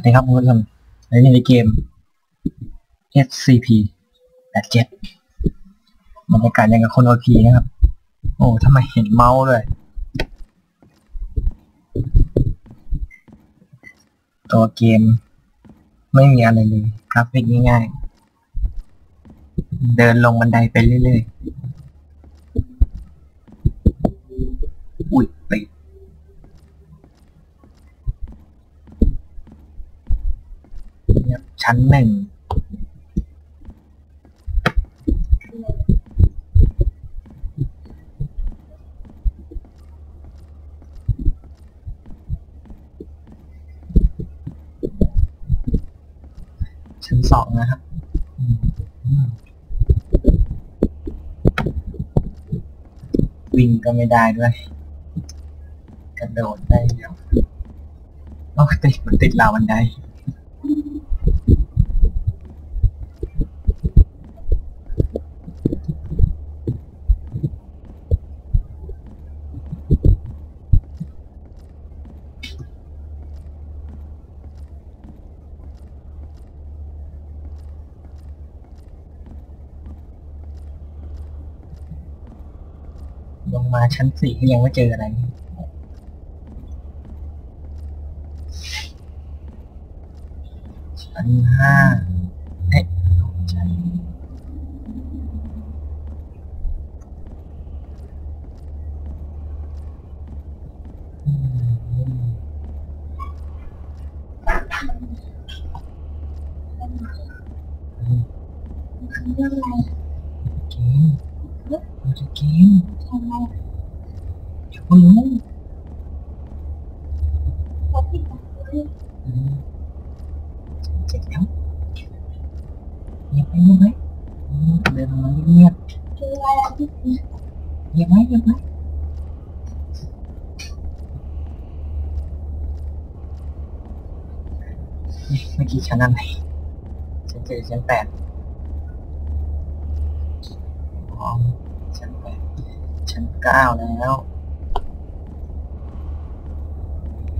วัสดีครับคุณผู้ชมในในเกม SCP 87บรรยากาศยังกับคนโอพีนะครับ โอ้ทำไมเห็นเมาส์เลย ตัวเกม ไม่มีอะไรเลยกราฟิกง่ายๆ เดินลงบันไดไปเรื่อยๆ อุ้ยติด เนี่ย ชั้นหนึ่งชั้นสองนะครับวิ่งก็ไม่ได้ด้วยกระโดดได้เดียวโอ้ติดมันติดราวบันได ลงมาชั้นสี่ก็ยังไม่เจออะไรชั้นห้าเอ๊ะใช่อืม เรื่องอะไร เกมเราจะเกม ทำไม เดี๋ยวก็รู้เขาผิดกับเรื่องอืมเสร็จแล้วเงีย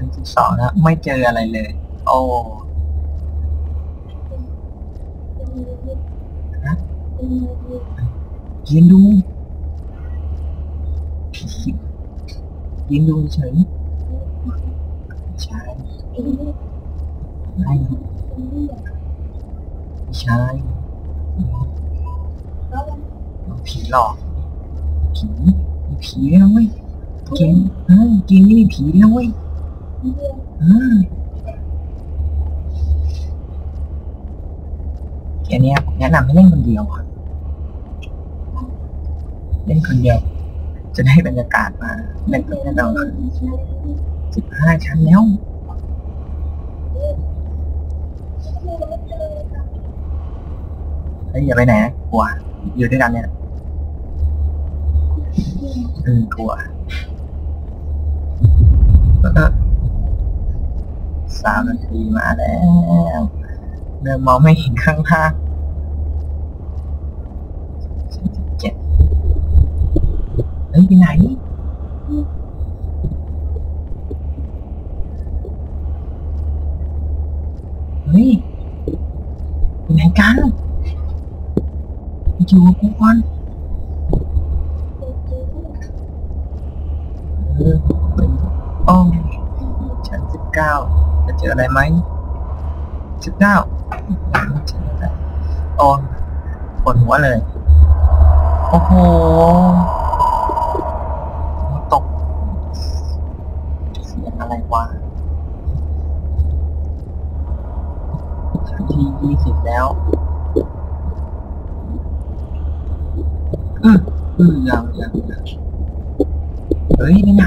ชั้นสิบสองแล้วไม่เจออะไรเลย โอ้นะยืนดูยืนดูเฉยใช่ไม่ใช่ผีหลอกผีมีผีด้วเว้ยเกมเออเกมนี้มีผีด้วเว้ย เรื่องเออเกมนี้ผมแนะนำให้เล่นคนเดียวครับ เล่นคนเดียว จะได้บรรยากาศมาเล่นกับแน่นอนสิบห้าชั้นแล้วเฮ้ยอย่าไปไหนนะกลัวอยู่ด้วยกันเนี่ยอืมกลัวเออ สามนาทีมาแล้วเริ่มมองไม่เห็นข้างล่างชั้นสิบเจ็ดเฮ้ยไปไหน เฮ้ยไปไหนกันอยู่กับกูก่อนเออเป็นโอ้ชั้นสิบเก้าจะ เจออะไรไหมสิบเก้าโอ้ปวดหัวเลย โอ้โหตกเสียงอะไรวะชั้นที่ยี่สิบแล้วอืออือยังยังยังเฮ้ยไปไหน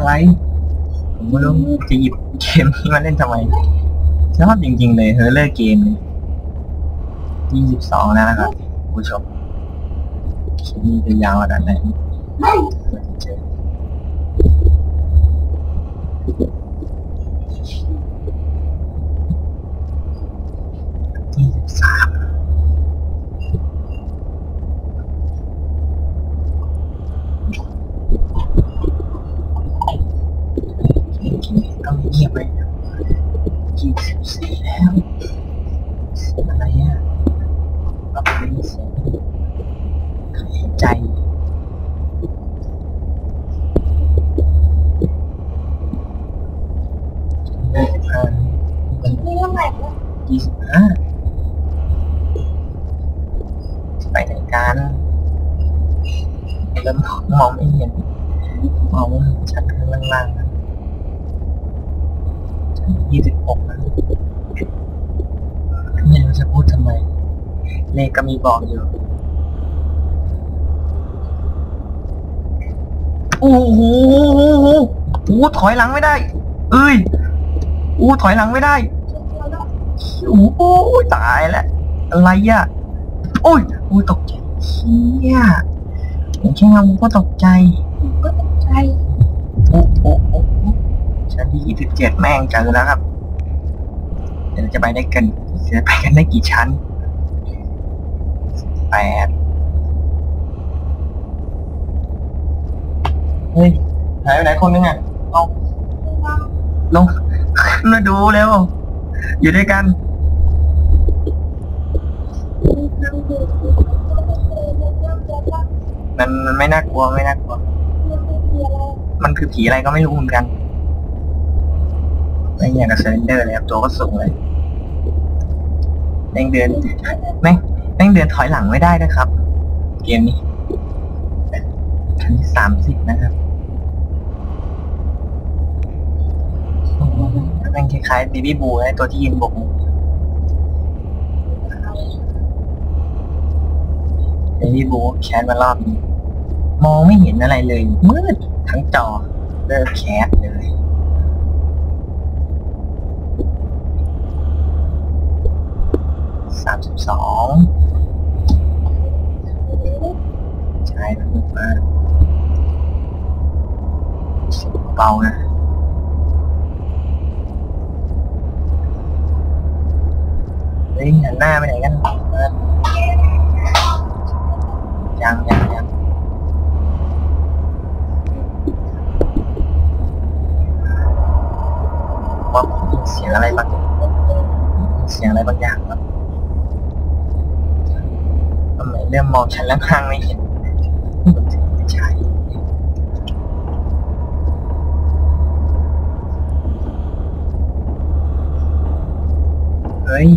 อะไร ผมไม่รู้จะหยิบเกมนี้มาเล่นทำไมชอบจริง ๆ เลยเฮอเลอร์เกมยี่สิบสองแล้วนะครับผู้ชมคลิปนี้จะยาวขนาดไหนไม่เดี๋ยเจอยี่สิบสาม ต้องเงียบไปยี่สิบสี่แล้วอะไรอะรับเป็นเสียงหายใจยี่สิบห้าเป็นนี่เท่าไหร่วะยี่สิบห้าไปไหนกันแล้วมองมองไม่เห็นมองชัดข้างล่างๆ ยี่สิบหกนะไม่รู้จะพูดทำไม เลขก็มีบอกอยู่โอ้โหโอ้ถอยหลังไม่ได้ เอ้ยอู้ถอยหลังไม่ได้โอ้โหตายแล้ว อะไรอะโอ้ยโอ้ยตกใจเชี่ยเห็นแค่เงาก็ตกใจผมก็ตกใจ โอ้โอ้โอ้โอ้ ชั้นที่ยี่สิบเจ็ดแม่งเจอแล้วครับเดี๋ยวจะไปได้กันจะไปกันได้กี่ชั้นแปดเฮ้ยหายไปไหนคนนึงอะเอาลงมาดูเร็ว อยู่ด้วยกันมันมันไม่น่ากลัวไม่น่ากลัวยังไม่มีอะไรมันคือผีอะไรก็ไม่รู้เหมือนกัน ไม่อย่างกับเซนเดอร์เลยครับตัวก็สูงเลยแม่งเดินแม่งแม่งเดินถอยหลังไม่ได้ด้วยครับ เกมนี้ชั้นที่สามสิบนะครับแม่งคล้ายๆบีบี้บูไอ้ตัวที่ยืนบกมือบีบี้บูแคสมารอบนี้ มองไม่เห็นอะไรเลย มืดทั้งจอเลิกแคสเลย สามสิบสองใช่มันมืดมากเสียงเบาๆนะเฮ้ยหันหน้าไปไหนกันเออยังยังยังว่าผมได้ยินเสียงอะไรบางเสียงอะไรบางอย่างครับทำไม เริ่มมองชั้นล่างๆไม่เห็นไม่ใช่เฮ้ย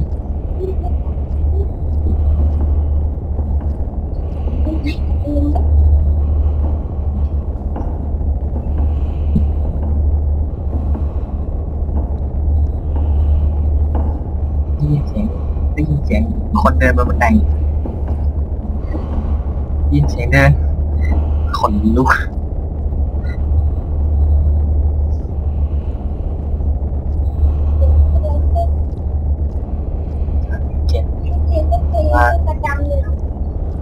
ได้ยินเสียงได้ยินเสียงคนเดินบนบันได ยินเสียงเดินคนลุกเจ็ดประจำเลย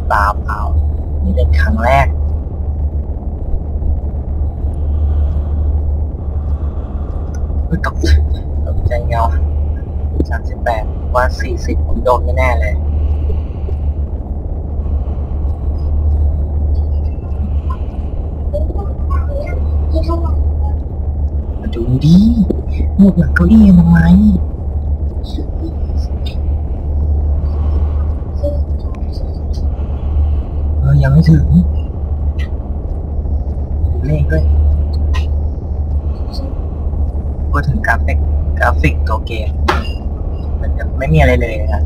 เปล่าเปล่านี่เป็นครั้งแรกตกใจตกใจเงาสามสิบแปดว่าสี่สิบผมโดนแน่เลย ที่เท่าไหร่ มาดูดิ หมวกหลังเก้าอี้ทำไมเออยังไม่ถึงเลขด้วยพูดถึงกราฟิกกราฟิกตัวเกมมันจะไม่มีอะไรเลยนะครับ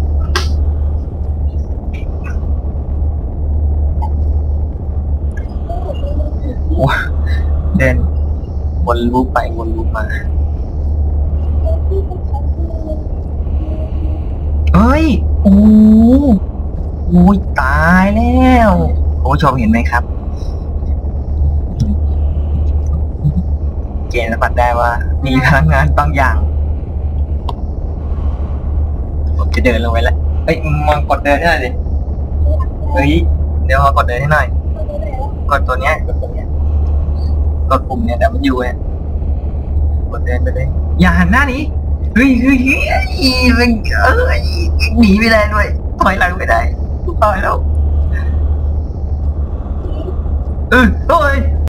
ว้าเดินวนรูปไปวนรูปมา ฮ้ย โอ้โหโอ้ยตายแล้วคุณผู้ชมเห็นไหมครับเกณฑ์สัมผัสได้ว่า มีพลังงานบางอย่าง ผมจะเดินลงไปแล้วเฮ้ยมึงมองกดเดินให้หน่อยดิเฮ้ย เดี๋ยวมากดเดินให้หน่อยกดตัวเนี้ยกดตัวเนี้ย กดปุ่มเนี่ยแต่มันอยู่เนี่ยกดเดินไปเลย อย่าหันหน้าหนี้ เฮ้ยเฮ้ยเฮ้ยมันเอ้ยหนีไม่ได้ด้วยถอยหลังไม่ได้ตายแล้วเออโอ้ย